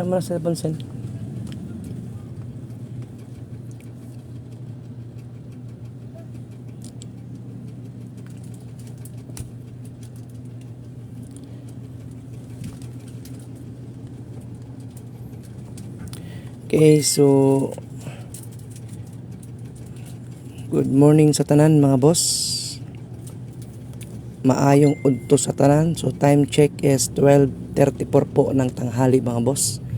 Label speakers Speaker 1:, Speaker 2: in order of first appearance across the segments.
Speaker 1: Ano mo sa pansin? Okay, so Good morning sa tanan mga boss. Maayong udto sa tanan. So time check is 12:34 po ng tanghali mga boss.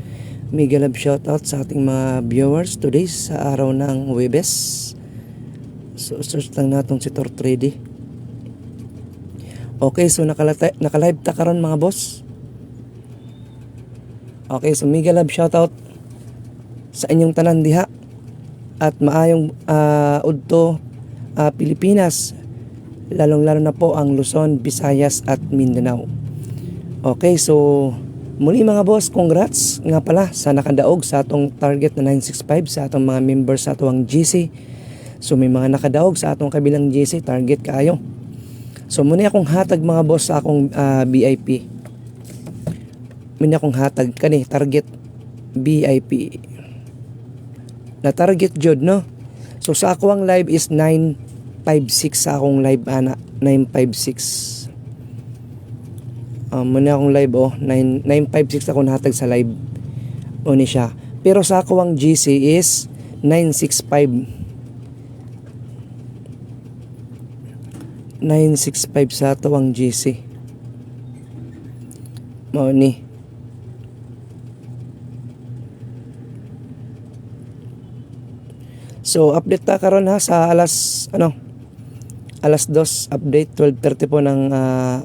Speaker 1: Mega love shoutout sa ating mga viewers today sa araw ng Webes. So search lang natin si Tor 3D. Okay, so nakalive ta karon mga boss. Okay, so mega love shoutout sa inyong tanan diha at maayong ah, udto ah, Pilipinas lalong lalo na po ang Luzon, Visayas at Mindanao. Okay, so muli mga boss, congrats nga pala sa nakadaog sa atong target na 965 sa atong mga members sa atong GC. So may mga nakadaog sa atong kabilang GC, target kaayo. So muna akong hatag mga boss sa akong ah, BIP. Muna akong hatag kani target BIP na target jud no so sa ako ang live is 956 sa akong live ana 956 um, muna akong live oh. 9, 956 ako nahatag sa live. O ni siya. Pero sa ako ang GC is 965 965 sa ato ang GC mao ni. So update ta karon ha sa alas ano? Alas 2 update 12:30 po ng ah,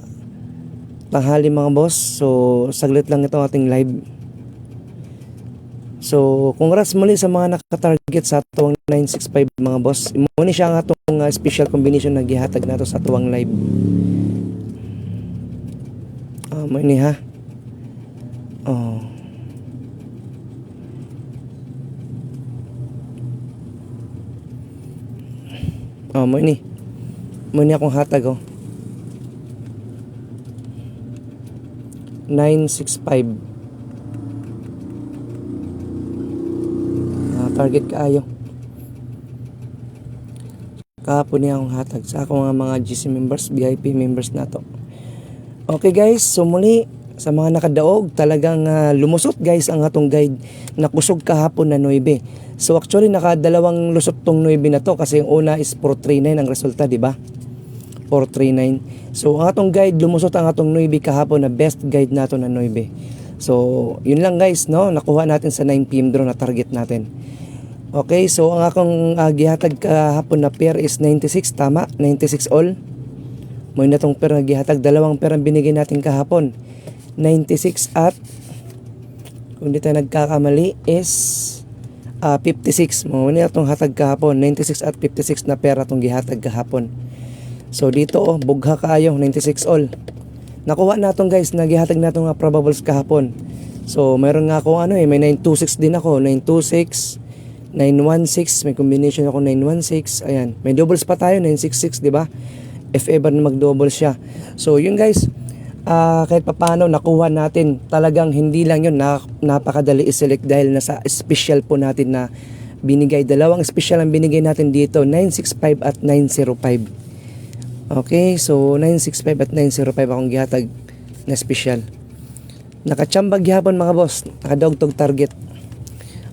Speaker 1: tanghali mga boss. So saglit lang itong ating live. So congrats muli sa mga nakatarget sa tuwang 965 mga boss. Muni siya nga atong ah, special combination na gihatag nato sa tuwang live. Ah, mo ni ha. Oh. Oh, mo ni. Mo ni akong hatag oh. 965. Ah, target kaayo. Kahapon niya akong hatag sa akong mga, GC members, VIP members na to. Okay guys, so muli sa mga nakadaog, talagang ah, lumusot guys ang atong guide na kusog kahapon na 9. So actually nakadalawang lusot tong 9 na to kasi yung una is 439 ang resulta, di ba? 439. So ang atong guide lumusot ang atong 9 kahapon na best guide nato na 9. So yun lang guys, no? Nakuha natin sa 9 PM draw na target natin. Okay, so ang akong uh, gihatag kahapon na pair is 96, tama? 96 all. Mo na tong pair na gihatag, dalawang pair ang binigay natin kahapon. 96 at kung di tayo nagkakamali is ah, 56. Mo na itong hatag kahapon. 96 at 56 na pera itong gihatag kahapon. So dito oh, bugha kaayo 96 all. Nakuha natong guys, nagihatag natong nga probables kahapon. So mayroon nga ako ano eh, may 926 din ako, 926 916, may combination ako 916. Ayan, may doubles pa tayo 966, 'di ba? If ever na mag-double siya. So yun guys, ah kahit papaano nakuha natin talagang hindi lang yun na, napakadali i-select dahil nasa special po natin na binigay dalawang special ang binigay natin dito 965 at 905 okay so 965 at 905 akong gihatag na special nakachambag gihapon mga boss. Nakadogtog target.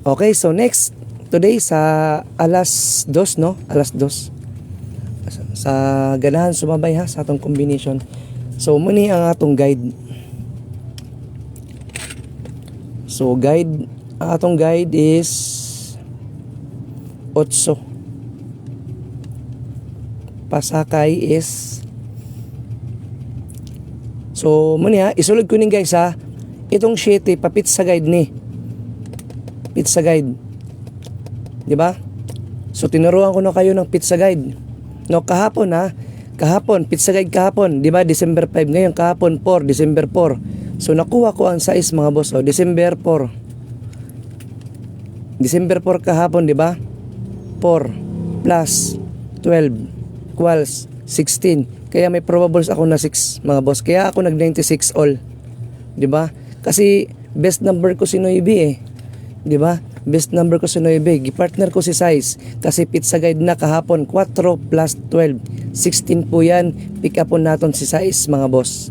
Speaker 1: Okay so next today sa alas 2 no? Alas 2 sa ganahan sumabay ha sa atong combination. So muni ang atong guide. So guide ang atong guide is 8. Pasakay is So ha isulod ko ning guys ha. Itong 7 papit sa guide ni. Pizza guide. 'Di ba? So tinuruan ko na kayo ng pizza guide. No kahapon ha kahapon, pizza guide kahapon, di ba? December 5. Ngayon, kahapon 4, December 4. So, nakuha ko ang size mga boss. Oh, December 4. December 4 kahapon, di ba? 4 plus 12 equals 16. Kaya may probables ako na 6 mga boss. Kaya ako nag 96 all. Di ba? Kasi best number ko si Noybe eh. 'Di ba? Best number ko si Noybe. Gipartner ko si Size kasi pizza guide na kahapon 4 plus 12. 16 po yan. Pick up po natin si Size mga boss.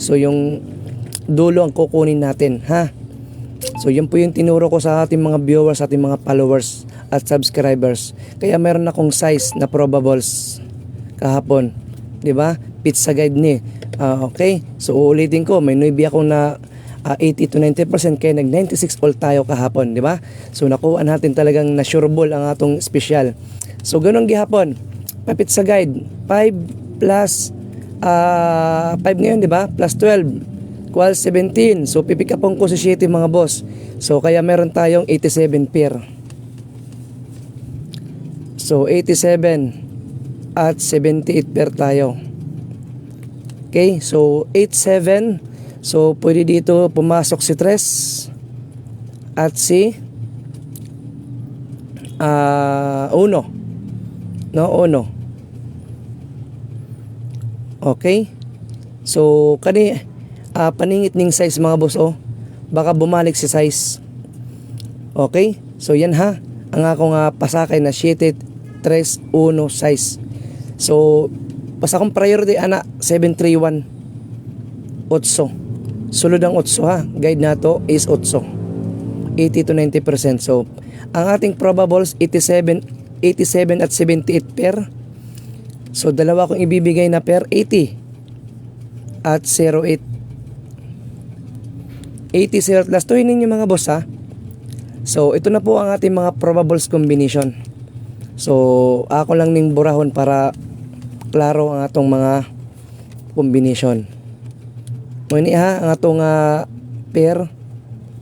Speaker 1: So yung dulo ang kukunin natin, ha? So yun po yung tinuro ko sa ating mga viewers, ating mga followers at subscribers. Kaya meron akong size na probables kahapon. 'Di ba? Pizza guide ni. Ah, okay? So uulitin ko, may nuibi ako na ah, 80 to 90% kaya nag 96 all tayo kahapon, 'di ba? So nakuha natin talagang na sure ball ang atong special. So ganun gihapon. Pa pizza guide 5 plus ah 5 ngayon, 'di ba? Plus 12 Qual 17. So pipick upon ko si Shitty mga boss. So kaya meron tayong 87 pair. So 87 at 78 pair tayo. Okay, so 87. So pwede dito pumasok si Tres at si ah Uno. No, Uno. Okay? So kani ah, paningit ning size mga boss oh. Baka bumalik si size. Okay? So yan ha. Ang akong uh, pasakay na sheeted 3 1 size. So pas akong priority ana 731 8. Sulod ang 8 ha. Guide nato is 8. 80 to 90%. So ang ating probables 87 87 at 78 pair. So dalawa kong ibibigay na pair 80 at 08 80 plus tuhin ninyo mga boss ha. So ito na po ang ating mga probables combination. So ako lang ning burahon para klaro ang atong mga combination. Muni ha ang atong uh, pair.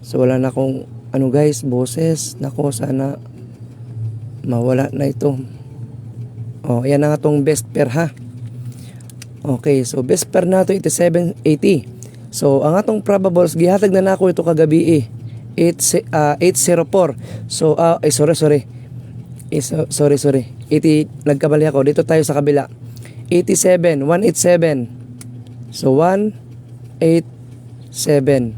Speaker 1: So wala na akong ano guys, boses. Nako sana mawala na ito. Oh, yan ang atong best pair ha. Okay, so best pair nato 8780. So, ang atong probables, gihatag na nako ito kagabi eh. 8, ah, 804. So, ah, eh, sorry, sorry. Eh, so- sorry, sorry. 80, nagkabali ako. Dito tayo sa kabila. 87, 187. So, 187.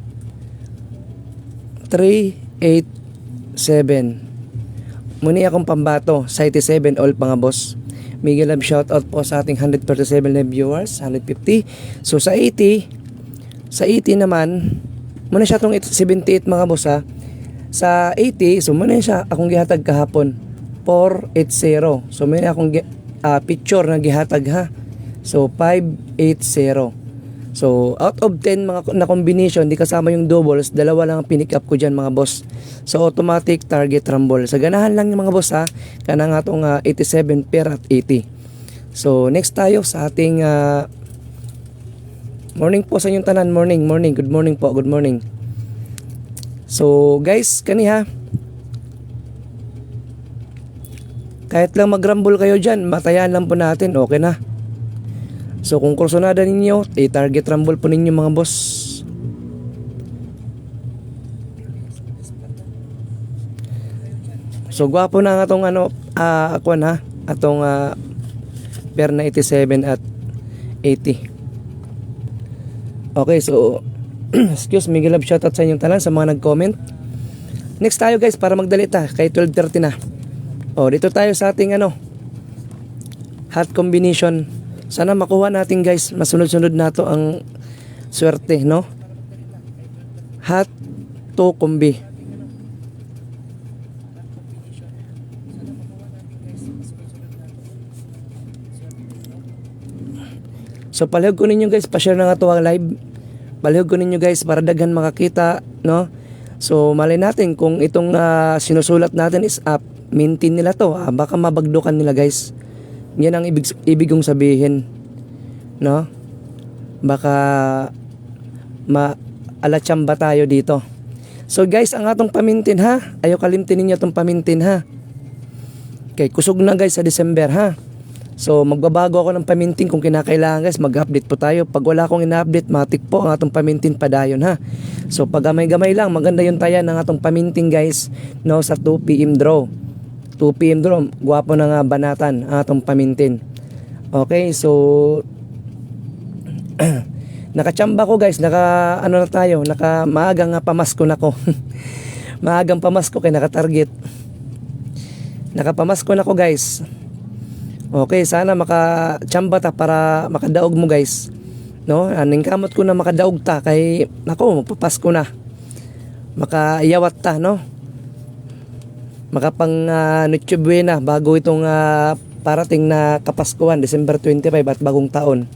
Speaker 1: 387. Muni akong pambato sa 87 all mga boss. Miguel Love shoutout po sa ating 137 na viewers, 150. So sa 80, sa 80 naman, muna siya itong 78 mga boss ha. Sa 80, so muna siya akong gihatag kahapon. 480. So may akong ah, picture na gihatag ha. So 580. So out of 10 mga na combination, di kasama yung doubles, dalawa lang ang pinick up ko dyan mga boss. So automatic target rumble. Sa ganahan lang yung mga boss ha. Kana nga itong ah, 87 pair at 80. So next tayo sa ating ah, Morning po sa inyong tanan. Morning, morning. Good morning po. Good morning. So, guys, kani ha. Kahit lang mag-rumble kayo dyan, matayan lang po natin. Okay na. So, kung kursunada ninyo, i-target rumble po ninyo mga boss. So, gwapo na nga itong ano, ah, akwan ha. Atong ah, pair na 87 at 80. Okay, so excuse me, love shoutout sa inyong tanan sa mga nag-comment. Next tayo guys para magdali ta kay 12:30 na. Oh, dito tayo sa ating ano hot combination. Sana makuha natin guys, masunod-sunod nato ang swerte, no? Hot to kombi. So palihog ko ninyo guys, pa-share na nga to ang live. Palihog ko ninyo guys para daghan makakita, no? So malay natin kung itong ah, sinusulat natin is up, maintain nila to, ah, baka mabagdukan nila guys. Yan ang ibig, ibig kong sabihin, no? Baka ma alatsamba tayo dito. So guys, ang atong pamintin ha. Ayaw kalimtin ninyo itong pamintin ha. Okay, kusog na guys sa December ha. So magbabago ako ng pamintin kung kinakailangan guys, mag-update po tayo. Pag wala akong ina-update, matik po ang atong pamintin padayon ha. So pag gamay-gamay lang, maganda yung tayan ng atong pamintin guys no sa 2 PM draw. 2 PM draw, gwapo na nga banatan atong pamintin. Okay, so Nakachamba ko guys, naka ano na tayo, naka maagang nga pamasko na ko. maagang pamasko kay naka-target. Nakapamasko na ko guys. Okay, sana makachamba ta para makadaog mo guys. No, aning kamot ko na makadaog ta kay nako magpapasko na. Makaiyawat ta no. Makapang uh, Noche bago itong ah, parating na Kapaskuhan, December 25 at bagong taon.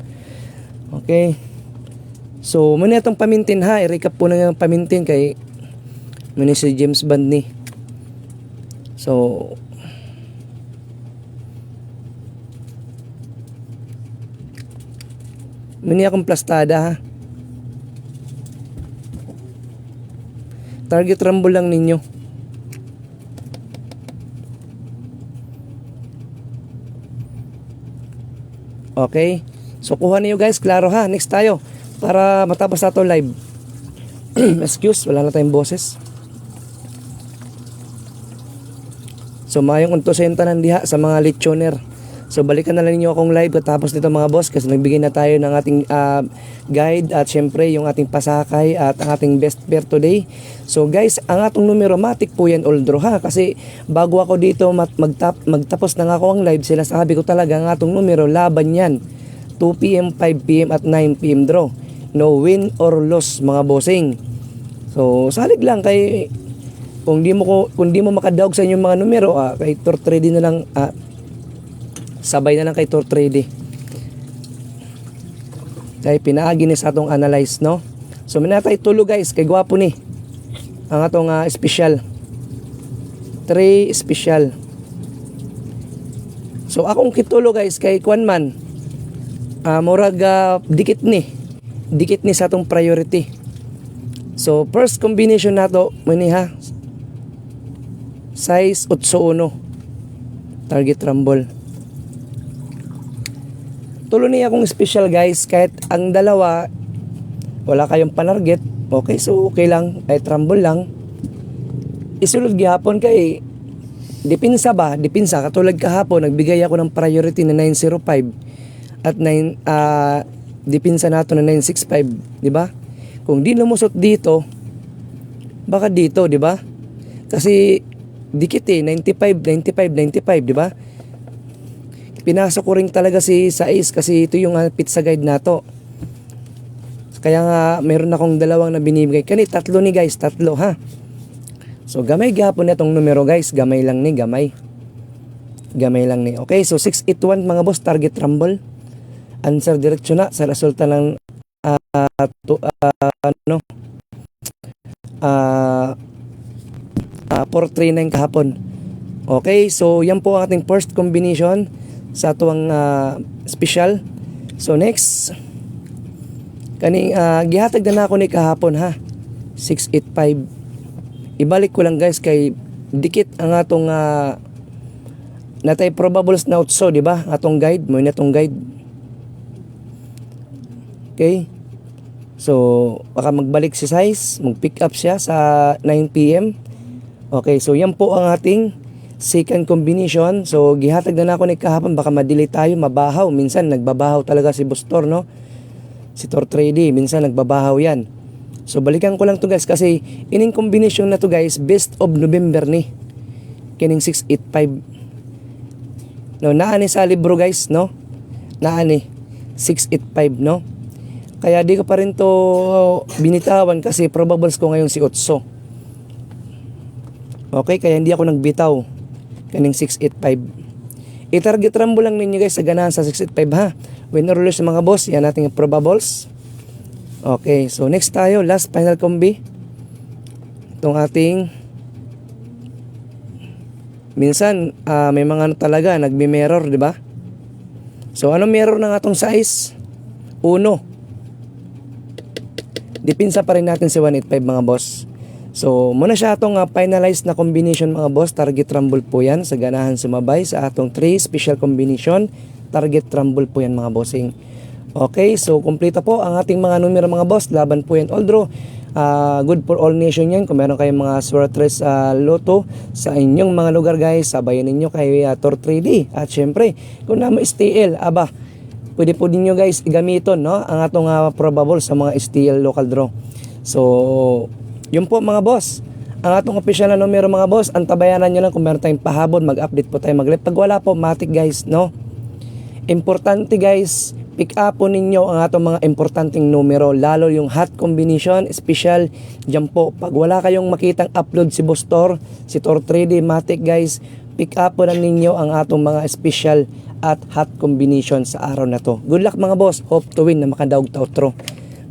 Speaker 1: Okay. So, muna itong pamintin ha. I-recap po na ng pamintin kay muna si James Bond ni. So, muna akong plastada ha. Target rumble lang ninyo. Okay? So, kuha niyo guys. Klaro ha. Next tayo. Para matapos na to live. Excuse, wala na tayong boses. So, mayong untosenta ng diha sa mga lechoner. So, balikan na lang ninyo akong live katapos nito mga boss kasi nagbigay na tayo ng ating ah, guide at syempre yung ating pasakay at ang ating best pair today. So, guys, ang atong numero matik po yan draw ha kasi bago ako dito magtap magtapos na ako ang live sila sabi ko talaga ang atong numero laban yan. 2pm, 5pm at 9pm draw. No win or loss mga bossing. So, salig lang kay kung di mo ko kung di mo makadaog sa inyong mga numero, ah, kay Tor Trading na lang ah, sabay na lang kay Tor Trading. Kay pinaagi ni sa atong analyze, no? So, minatay tulo guys, kay gwapo ni. Ang atong ah, special. 3 special. So, akong kitulo guys, kay Kwan man, ah, murag ah, dikit ni. Dikit ni sa atong priority. So, first combination nato, mani ha, size 8-1 target rumble tulo niya akong special guys. Kahit ang dalawa wala kayong panarget. Okay so okay lang. Kahit rumble lang. Isulod gihapon kay dipinsa ba? Dipinsa katulad kahapon nagbigay ako ng priority na 905 at 9 ah dipinsa nato na 965 di ba? Kung di lumusot dito baka dito di ba? Kasi dikit eh. 95 95 95 di ba pinasok ko rin talaga si Sais kasi ito yung uh, pizza guide nato kaya nga meron akong dalawang na binibigay. Kani tatlo ni guys tatlo ha? So gamay gapon na numero guys. Gamay lang ni gamay. Gamay lang ni. Okay so 681 mga boss target rumble. Answer direksyon na sa resulta ng ah, to, ah, ano? Ah uh, 439 kahapon. Okay, so yan po ang ating first combination sa tuwang uh, special. So next, kaning uh, gihatag na ako ni kahapon ha. 685. Ibalik ko lang guys kay dikit ang atong uh, natay probables na utso, di ba? Atong guide, mo na atong guide. Okay? So, baka magbalik si size, mag-pick up siya sa 9 p.m. Okay, so yan po ang ating second combination. So, gihatag na, na ako ni kahapon, baka madili tayo, mabahaw. Minsan, nagbabahaw talaga si Bustor, no? Si Tor Trady, minsan nagbabahaw yan. So, balikan ko lang to guys, kasi ining combination na to guys, best of November ni. Kining 685. No, naani sa libro guys, no? Naani. 685, no? Kaya di ko pa rin to binitawan kasi probables ko ngayon si Otso. Okay, kaya hindi ako nagbitaw. Kaning 685. I-target rumble lang ninyo guys sa ganahan sa 685 ha. Winner rulers mga boss, yan nating probables. Okay, so next tayo, last final combi. Itong ating minsan uh, may mga ano talaga nagbi-mirror, di ba? So ano mirror ng atong size? Uno. Dipinsa pa rin natin si 185 mga boss. So, muna siya atong uh, finalized na combination mga boss. Target rumble po yan sa ganahan sumabay sa atong 3 special combination. Target rumble po yan mga bossing. Okay, so kumplito po ang ating mga numero mga boss. Laban po yan all draw. Uh, good for all nation yan. Kung meron kayong mga Swertres uh, Lotto sa inyong mga lugar guys, sabayan ninyo kay uh, Tor 3D. At syempre, kung naman STL, aba, pwede po ninyo guys igamiton no ang atong ah, probable sa mga STL local draw. So, yun po mga boss. Ang atong official na numero mga boss, antabayanan nyo lang kung meron tayong pahabol, mag-update po tayo mag Pag wala po, matik guys, no? Importante guys, pick up po ninyo ang atong mga importanteng numero, lalo yung hot combination, special, dyan po. Pag wala kayong makitang upload si Boss Tor, si Tor 3D, matik guys, pick up po na ninyo ang atong mga special at hot combination sa araw na to. Good luck mga boss, hope to win na makadaog outro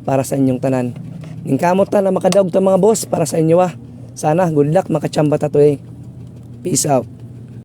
Speaker 1: para sa inyong tanan. Ningkamot ta na makadaog ta mga boss para sa inyo ah. Sana good luck makachamba ta to eh. Peace out.